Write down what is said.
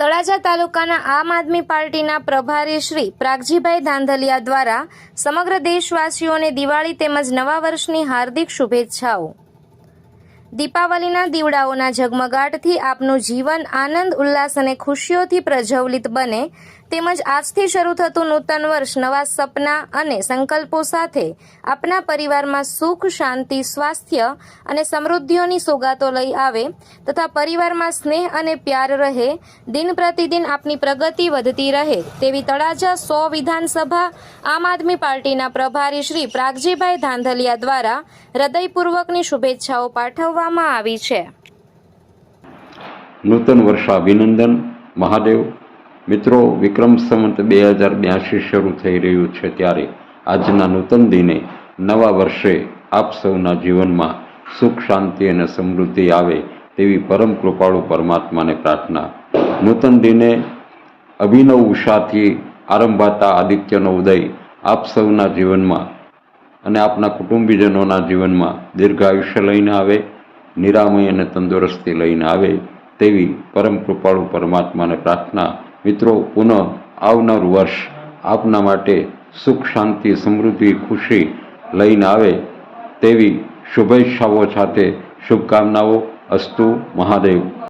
તળાજા તાલુકાના આમ આદમી પાર્ટીના પ્રભારી શ્રી પ્રાગજીભાઈ ધાંધલિયા દ્વારા સમગ્ર દેશવાસીઓને દિવાળી તેમજ નવા વર્ષની હાર્દિક શુભેચ્છાઓ. દીપાવલીના દીવડાઓના ઝગમગાટથી આપનું જીવન આનંદ, ઉલ્લાસ અને ખુશીઓથી પ્રજ્વલિત બને તેમજ આજથી શરૂ થતું નૂતન વર્ષ નવા સપના અને સંકલ્પો સાથે આપના પરિવારમાં સુખ, શાંતિ, સ્વાસ્થ્ય અને સમૃદ્ધિઓની સોગાતો લઈ આવે તથા પરિવારમાં સ્નેહ અને પ્યાર રહે, દિન પ્રતિદિન આપની પ્રગતિ વધતી રહે તેવી તળાજા સો વિધાનસભા આમ આદમી પાર્ટીના પ્રભારી શ્રી પ્રાગજીભાઈ ધાંધલિયા દ્વારા હૃદયપૂર્વકની શુભેચ્છાઓ પાઠવવામાં આવી છે. નૂતન વર્ષાભિનંદન મહાદેવ. મિત્રો, વિક્રમ સંવત બે હજાર બ્યાસી શરૂ થઈ રહ્યું છે ત્યારે આજના નૂતન દિને નવા વર્ષે આપ સૌના જીવનમાં સુખ, શાંતિ અને સમૃદ્ધિ આવે તેવી પરમ કૃપાળુ પરમાત્માને પ્રાર્થના. નૂતન દિને અભિનવ ઉષાથી આરંભાતા આદિત્યનો ઉદય આપ સૌના જીવનમાં અને આપના કુટુંબીજનોના જીવનમાં દીર્ઘાયુષ્ય લઈને આવે, નિરામય અને તંદુરસ્તી લઈને આવે તેવી પરમ કૃપાળુ પરમાત્માને પ્રાર્થના મિત્રો, પુનઃ આવનાર વર્ષ આપના માટે સુખ, શાંતિ, સમૃદ્ધિ, ખુશી લઈને આવે તેવી શુભેચ્છાઓ સાથે શુભકામનાઓ. અસ્તુ મહાદેવ.